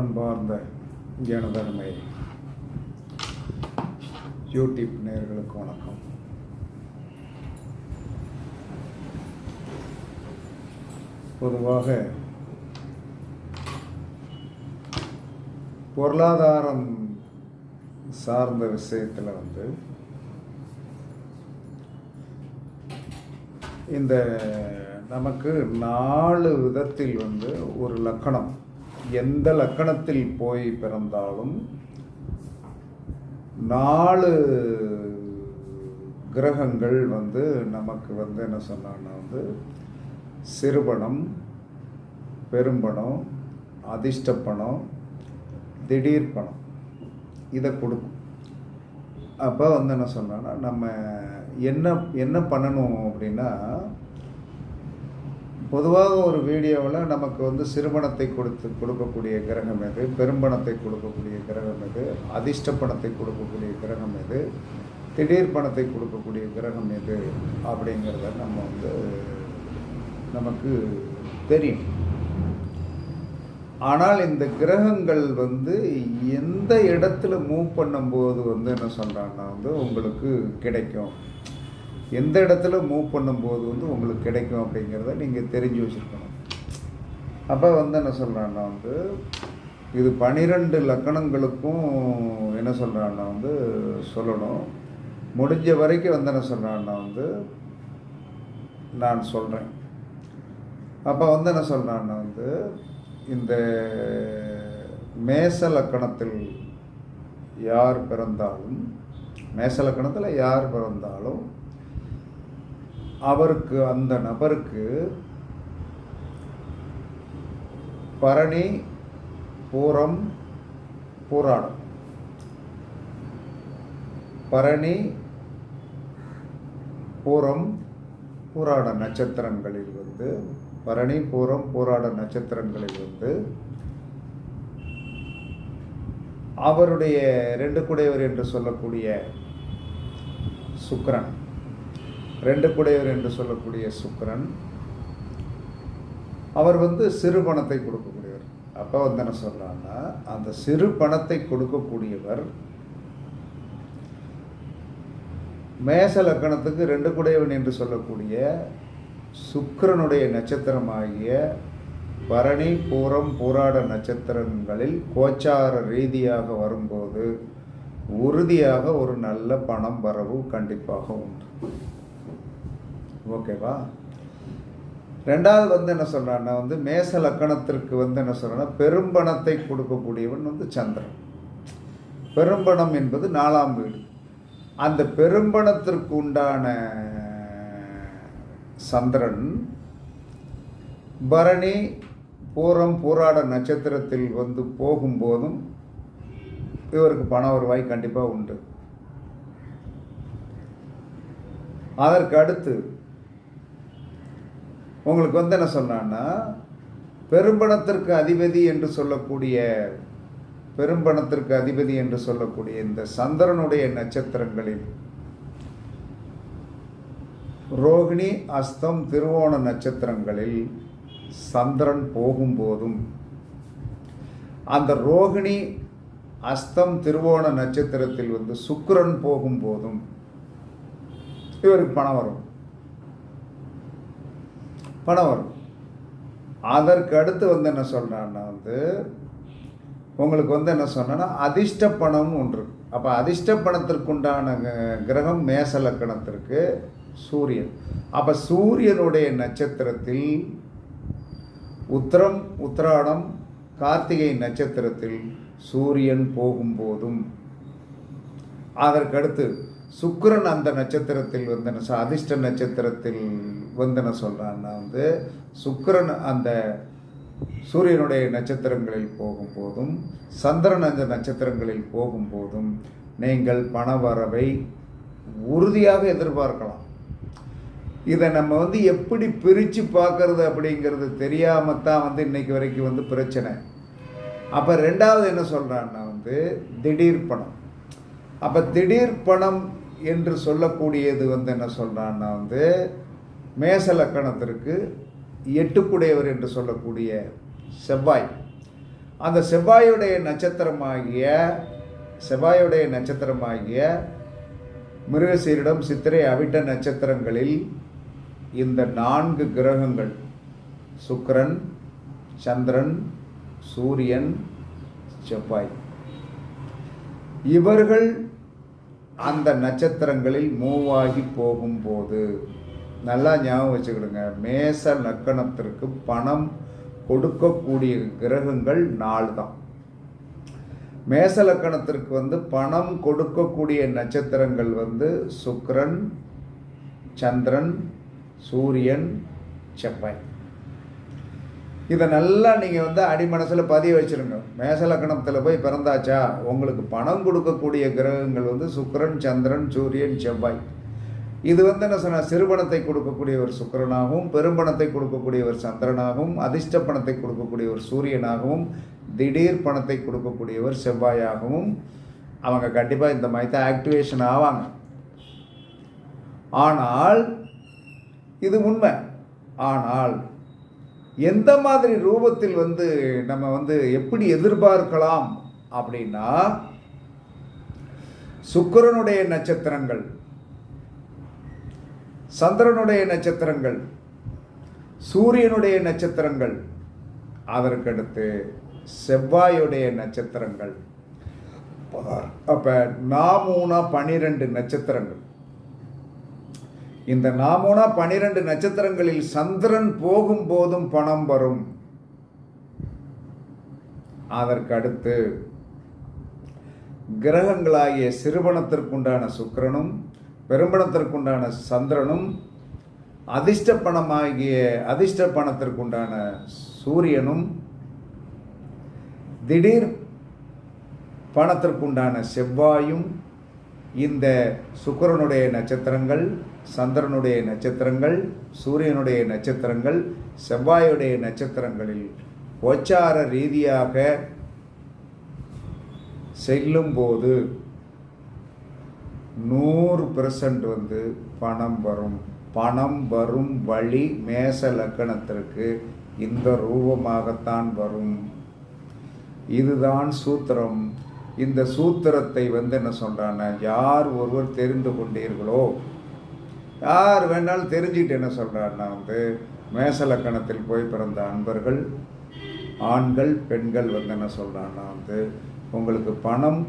அன்பார்ந்த ஜனதன்மை யூடியூப் நேர்களுக்கு வணக்கம். பொதுவாக பொருளாதாரம் சார்ந்த விஷயத்தில் வந்து இந்த நமக்கு நாலு விதத்தில் வந்து ஒரு லக்கணம். எந்த லக்கணத்தில் போய் பிறந்தாலும் நாலு கிரகங்கள் வந்து நமக்கு வந்து என்ன சொன்னாங்கன்னா வந்து சிறுபணம் பெரும்பணம் அதிர்ஷ்டப்பணம் திடீர் பணம். இதை கொடுக்கும். அப்போ வந்து என்ன சொன்னான்னா நம்ம என்ன என்ன பண்ணணும் அப்படின்னா பொதுவாக ஒரு வீடியோவில் நமக்கு வந்து சிறுபணத்தை கொடுத்து கொடுக்கக்கூடிய கிரகம் எது? பெரும்பணத்தை கொடுக்கக்கூடிய கிரகம் எது? அதிர்ஷ்ட பணத்தை கொடுக்கக்கூடிய கிரகம் எது? திடீர் பணத்தை கொடுக்கக்கூடிய கிரகம் எது? அப்படிங்கிறத நம்ம வந்து நமக்கு தெரியும். ஆனால் இந்த கிரகங்கள் வந்து எந்த இடத்துல மூவ் பண்ணும்போது வந்து என்ன சொல்கிறாங்கன்னா வந்து உங்களுக்கு கிடைக்கும். எந்த இடத்துல மூவ் பண்ணும்போது வந்து உங்களுக்கு கிடைக்கும் அப்படிங்கிறத நீங்கள் தெரிஞ்சு வச்சுருக்கணும். அப்போ வந்து என்ன சொல்கிறான்னா வந்து இது பனிரெண்டு லக்கணங்களுக்கும் என்ன சொல்கிறான்னா வந்து சொல்லணும். முடிஞ்ச வரைக்கும் வந்து என்ன சொல்கிறான்னா வந்து நான் சொல்கிறேன் அப்போ வந்து என்ன சொல்கிறான்னா வந்து இந்த மேச லக்கணத்தில் யார் பிறந்தாலும் மேச லக்கணத்தில் யார் பிறந்தாலும் அவருக்கு அந்த நபருக்கு பரணி பூரம் பூராடம். பரணி பூரம் பூராட நட்சத்திரங்களில் வந்து பரணி பூரம் பூராட நட்சத்திரங்களில் வந்து அவருடைய ரெண்டு குடையவர் என்று சொல்லக்கூடிய சுக்கரன். ரெண்டு குடையவர் என்று சொல்லக்கூடிய சுக்கரன் அவர் வந்து சிறு பணத்தை கொடுக்கக்கூடியவர். அப்போ வந்து என்ன சொல்கிறாங்கன்னா அந்த சிறு பணத்தை கொடுக்கக்கூடியவர் மேச லக்கணத்துக்கு ரெண்டு குடையவன் என்று சொல்லக்கூடிய சுக்கரனுடைய நட்சத்திரமாகிய பரணி பூரம் பூராட நட்சத்திரங்களில் கோச்சார ரீதியாக வரும்போது உறுதியாக ஒரு நல்ல பணம் வரவு கண்டிப்பாக உண்டு. ஓகேவா? ரெண்டாவது வந்து என்ன சொல்கிறான்னா வந்து மேச லக்கணத்திற்கு வந்து என்ன சொல்கிறேன்னா பெரும்பணத்தை கொடுக்கக்கூடியவன் வந்து சந்திரன். பெரும்பணம் என்பது நாலாம் வீடு. அந்த பெரும்பணத்திற்கு உண்டான சந்திரன் பரணி பூரம் பூராட நட்சத்திரத்தில் வந்து போகும்போதும் இவருக்கு பண வருவாய் கண்டிப்பாக உண்டு. அதற்கு அடுத்து உங்களுக்கு வந்து என்ன சொன்னான்னா பெரும்பணத்திற்கு அதிபதி என்று சொல்லக்கூடிய பெரும்பணத்திற்கு அதிபதி என்று சொல்லக்கூடிய இந்த சந்திரனுடைய நட்சத்திரங்களில் ரோகிணி அஸ்தம் திருவோண நட்சத்திரங்களில் சந்திரன் போகும்போதும் அந்த ரோகிணி அஸ்தம் திருவோண நட்சத்திரத்தில் வந்து சுக்கரன் போகும்போதும் இவருக்கு பணம் வரும். பணம் வரும். அதற்கு அடுத்து வந்து என்ன சொல்கிறான்னா வந்து உங்களுக்கு வந்து என்ன சொன்னேன்னா அதிர்ஷ்ட பணமும் ஒன்று அப்போ அதிர்ஷ்ட பணத்திற்குண்டான கிரகம் மேச லக்கணத்திற்கு சூரியன். அப்போ சூரியனுடைய நட்சத்திரத்தில் உத்திரம் உத்திராடம் கார்த்திகை நட்சத்திரத்தில் சூரியன் போகும்போதும் அதற்கடுத்து சுக்கரன் அந்த நட்சத்திரத்தில் வந்து என்ன அதிர்ஷ்ட நட்சத்திரத்தில் வந்து என்ன சொல்கிறான்னா வந்து சுக்கரன் அந்த சூரியனுடைய நட்சத்திரங்களில் போகும்போதும் சந்திரன் அந்த நட்சத்திரங்களில் போகும்போதும் நீங்கள் பணவரவை உறுதியாக எதிர்பார்க்கலாம். இதை நம்ம வந்து எப்படி பிரித்து பார்க்கறது அப்படிங்கிறது தெரியாமல் தான் வந்து இன்றைக்கி வரைக்கும் வந்து பிரச்சனை. அப்போ ரெண்டாவது என்ன சொல்கிறான்னா வந்து திடீர் பணம். அப்போ திடீர் பணம் என்று சொல்லக்கூடியது வந்து என்ன சொல்கிறான்னா வந்து மேச லக்கணத்திற்கு எட்டுக்குடையவர் என்று சொல்லக்கூடிய செவ்வாய். அந்த செவ்வாயுடைய நட்சத்திரமாகிய செவ்வாயுடைய நட்சத்திரமாகிய மிருகசீரிடம் சித்திரை அவிட்ட நட்சத்திரங்களில் இந்த நான்கு கிரகங்கள் சுக்கரன் சந்திரன் சூரியன் செவ்வாய். இவர்கள் அந்த நட்சத்திரங்களில் மூவாகி போகும்போது நல்லா ஞாபகம் வச்சுக்கிடுங்க. மேச லக்கணத்திற்கு பணம் கொடுக்கக்கூடிய கிரகங்கள் நாலு தான் மேச லக்கணத்திற்கு வந்து பணம் கொடுக்கக்கூடிய நட்சத்திரங்கள் வந்து சுக்ரன் சந்திரன் சூரியன் செவ்வாய். இதை நல்லா நீங்கள் வந்து அடிமனசில் பதிய வச்சுருங்க. மேச லக்கணத்தில் போய் பிறந்தாச்சா? உங்களுக்கு பணம் கொடுக்கக்கூடிய கிரகங்கள் வந்து சுக்ரன் சந்திரன் சூரியன் செவ்வாய். இது வந்து என்ன சொன்ன சிறுபணத்தை கொடுக்கக்கூடியவர் சுக்கிரனாகவும் பெரும்பணத்தை கொடுக்கக்கூடியவர் சந்திரனாகவும் அதிர்ஷ்ட பணத்தை கொடுக்கக்கூடியவர் சூரியனாகவும் திடீர் பணத்தை கொடுக்கக்கூடியவர் செவ்வாயாகவும் அவங்க கண்டிப்பாக இந்த மாதிரி தான் ஆக்டிவேஷன் ஆவாங்க. ஆனால் இது உண்மை. ஆனால் எந்த மாதிரி ரூபத்தில் வந்து நம்ம வந்து எப்படி எதிர்பார்க்கலாம் அப்படின்னா சுக்கிரனுடைய நட்சத்திரங்கள் சந்திரனுடைய நட்சத்திரங்கள் சூரியனுடைய நட்சத்திரங்கள் அதற்கடுத்து செவ்வாயுடைய நட்சத்திரங்கள். அப்போ நாமூனா பனிரெண்டு நட்சத்திரங்கள். இந்த நாமூனா பனிரெண்டு நட்சத்திரங்களில் சந்திரன் போகும்போதும் பணம் வரும். அதற்கடுத்து கிரகங்களாகிய சிறுவனத்திற்குண்டான சுக்கரனும் பெரும்பணத்திற்குண்டான சந்திரனும் அதிர்ஷ்ட பணமாகிய அதிர்ஷ்ட பணத்திற்குண்டான சூரியனும் திடீர் பணத்திற்குண்டான செவ்வாயும் இந்த சுக்கரனுடைய நட்சத்திரங்கள் சந்திரனுடைய நட்சத்திரங்கள் சூரியனுடைய நட்சத்திரங்கள் செவ்வாயுடைய நட்சத்திரங்களில் கோச்சார ரீதியாக செல்லும்போது நூறு பெர்சன்ட் வந்து பணம் வரும். பணம் வரும் வழி மேச லக்கணத்திற்கு இந்த ரூபமாகத்தான் வரும். இதுதான் சூத்திரம். இந்த சூத்திரத்தை வந்து என்ன சொல்கிறான்னா யார் ஒருவர் தெரிந்து கொண்டீர்களோ யார் வேணாலும் தெரிஞ்சுக்கிட்டு என்ன சொல்கிறான்னா வந்து மேச லக்கணத்தில் போய் பிறந்த அன்பர்கள் ஆண்கள் பெண்கள் வந்து என்ன சொல்கிறான்னா வந்து உங்களுக்கு பணம்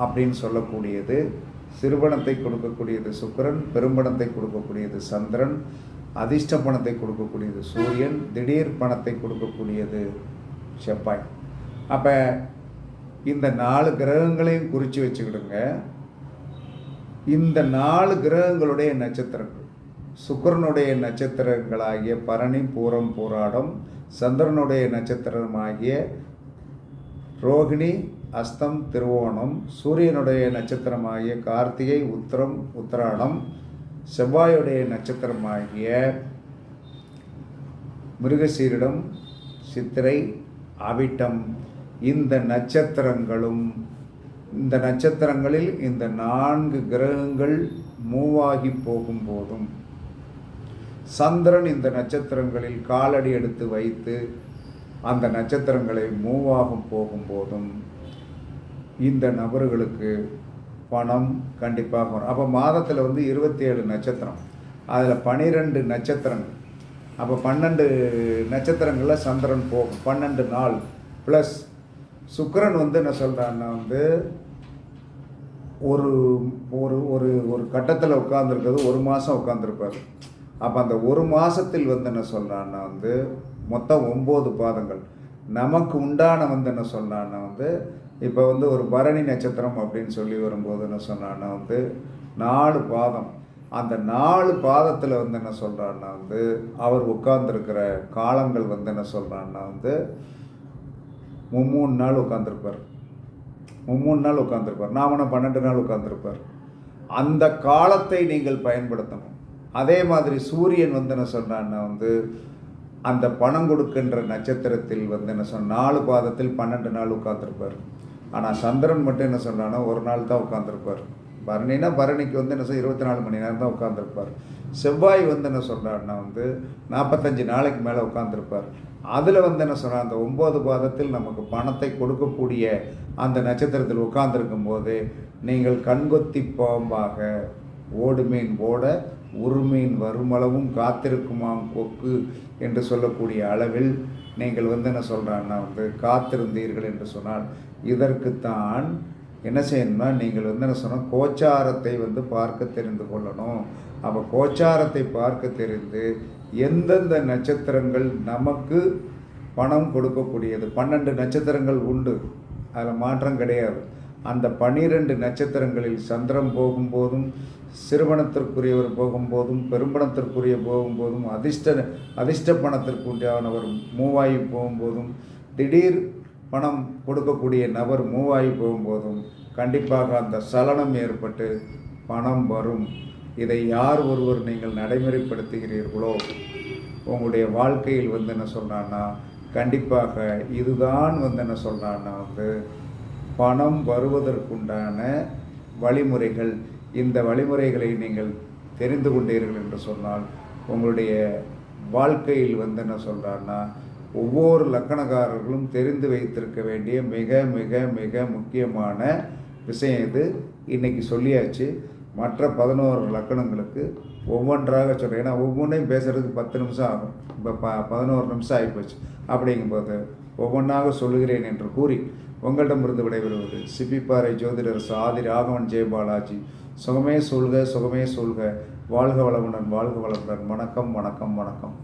அப்படின்னு சொல்லக்கூடியது சிறுபணத்தை கொடுக்கக்கூடியது சுக்கரன் பெரும்பணத்தை கொடுக்கக்கூடியது சந்திரன் அதிர்ஷ்ட பணத்தை கொடுக்கக்கூடியது சூரியன் திடீர் பணத்தை கொடுக்கக்கூடியது செவ்வாய். அப்போ இந்த நாலு கிரகங்களையும் குறித்து வச்சுக்கிடுங்க. இந்த நாலு கிரகங்களுடைய நட்சத்திரங்கள். சுக்கரனுடைய நட்சத்திரங்களாகிய பரணி பூரம் போராடம் சந்திரனுடைய நட்சத்திரமாகிய ரோகிணி அஸ்தம் திருவோணம் சூரியனுடைய நட்சத்திரமாகிய கார்த்திகை உத்திரம் உத்திராடம் செவ்வாயுடைய நட்சத்திரமாகிய மிருகசீரிடம் சித்திரை அவிட்டம் இந்த நட்சத்திரங்களும் இந்த நட்சத்திரங்களில் இந்த நான்கு கிரகங்கள் மூவாகி போகும்போதும் சந்திரன் இந்த நட்சத்திரங்களில் காலடி எடுத்து வைத்து அந்த நட்சத்திரங்களை மூவாகும் போகும்போதும் இந்த நபர்களுக்கு பணம் கண்டிப்பாக வரும். அப்போ மாதத்தில் வந்து இருபத்தி ஏழு நட்சத்திரம். அதில் பனிரெண்டு நட்சத்திரங்கள். அப்போ பன்னெண்டு நட்சத்திரங்களில் சந்திரன் போகும். பன்னெண்டு நாள். ப்ளஸ் சுக்கரன் வந்து என்ன சொல்கிறான்னா வந்து ஒரு ஒரு ஒரு ஒரு கட்டத்தில் உட்காந்துருக்கிறது ஒரு மாதம் உட்காந்துருப்பார் அப்போ அந்த ஒரு மாதத்தில் வந்து என்ன சொல்கிறான்னா வந்து மொத்தம் ஒம்பது பாதங்கள். நமக்கு உண்டான வந்து என்ன சொன்னான்னா வந்து இப்போ வந்து ஒரு பரணி நட்சத்திரம் அப்படின்னு சொல்லி வரும்போது என்ன சொன்னான்னா வந்து நாலு பாதம். அந்த நாலு பாதத்தில் வந்து என்ன சொல்கிறான்னா வந்து அவர் உட்கார்ந்துருக்கிற காலங்கள் வந்து என்ன சொல்கிறான்னா வந்து மும்மூணு நாள் உட்காந்துருப்பார் மும்மூணு நாள் உட்காந்துருப்பார் நாமனா பன்னெண்டு நாள் உட்காந்துருப்பார் அந்த காலத்தை நீங்கள் பயன்படுத்தணும். அதே மாதிரி சூரியன் வந்து என்ன சொன்னான்னா வந்து அந்த பணம் கொடுக்கின்ற நட்சத்திரத்தில் வந்து என்ன சொன்ன நாலு பாதத்தில் பன்னெண்டு நாள் உட்காந்துருப்பார் ஆனால் சந்திரன் மட்டும் என்ன சொன்னான்னா ஒரு நாள் தான் உட்காந்துருப்பார் பரணினா பரணிக்கு வந்து என்ன சொல்ல இருபத்தி நாலு மணி நேரம் தான் உட்காந்துருப்பார் செவ்வாய் வந்து என்ன சொல்கிறாருன்னா வந்து நாற்பத்தஞ்சு நாளைக்கு மேலே உட்காந்துருப்பார் அதில் வந்து என்ன சொல்கிறார் அந்த ஒம்பது பாதத்தில் நமக்கு பணத்தை கொடுக்கக்கூடிய அந்த நட்சத்திரத்தில் உட்காந்துருக்கும் போது நீங்கள் கண்கொத்தி பாம்பாக ஓடுமீன் ஓட உருமீன் வருமளவும் காத்திருக்குமாம் கொக்கு என்று சொல்லக்கூடிய அளவில் நீங்கள் வந்து என்ன சொல்கிறான்னா வந்து காத்திருந்தீர்கள் என்று சொன்னால் இதற்குத்தான் என்ன செய்யணும்னா நீங்கள் வந்து என்ன சொன்னால் கோச்சாரத்தை வந்து பார்க்க தெரிந்து கொள்ளணும். அப்போ கோச்சாரத்தை பார்க்க தெரிந்து எந்தெந்த நட்சத்திரங்கள் நமக்கு பணம் கொடுக்கக்கூடியது? பன்னெண்டு நட்சத்திரங்கள் உண்டு. அதில் மாற்றம் கிடையாது. அந்த பன்னிரெண்டு நட்சத்திரங்களில் சந்திரன் போகும்போதும் சிறுபணத்திற்குரியவர் போகும்போதும் பெரும்பணத்திற்குரிய போகும்போதும் அதிர்ஷ்ட அதிர்ஷ்ட பணத்திற்குண்டானவர் மூவாயி போகும்போதும் திடீர் பணம் கொடுக்கக்கூடிய நபர் மூவாகி போகும்போதும் கண்டிப்பாக அந்த சலனம் ஏற்பட்டு பணம் வரும். இதை யார் ஒருவர் நீங்கள் நடைமுறைப்படுத்துகிறீர்களோ? உங்களுடைய வாழ்க்கையில் வந்து என்ன சொல்கிறான்னா கண்டிப்பாக இதுதான் வந்து என்ன சொல்கிறான்னா வந்து பணம் வருவதற்குண்டான வழிமுறைகள். இந்த வழிமுறைகளை நீங்கள் தெரிந்து கொண்டீர்கள் என்று சொன்னால் உங்களுடைய வாழ்க்கையில் வந்து என்ன சொல்கிறான்னா ஒவ்வொரு லக்கணக்காரர்களும் தெரிந்து வைத்திருக்க வேண்டிய மிக மிக மிக முக்கியமான விஷயம் இது. இன்னைக்கு சொல்லியாச்சு மற்ற பதினோரு லக்கணங்களுக்கு ஒவ்வொன்றாக சொல்கிறேன் ஏன்னா ஒவ்வொன்றையும் பேசுகிறதுக்கு பத்து நிமிஷம் ஆகும். இப்போ ப பதினோரு நிமிஷம் ஆகிப்போச்சு அப்படிங்கும்போது ஒவ்வொன்றாக சொல்லுகிறேன் என்று கூறி உங்களிடமிருந்து விடைபெறுவது. சிப்பிப்பாறை ஜோதிடர் சாதி ராகவன் ஜெயபாலாஜி சுகமே சொல்க சுகமே சொல்க. வாழ்க வளமுடன் வாழ்க வளமுடன். வணக்கம் வணக்கம் வணக்கம்.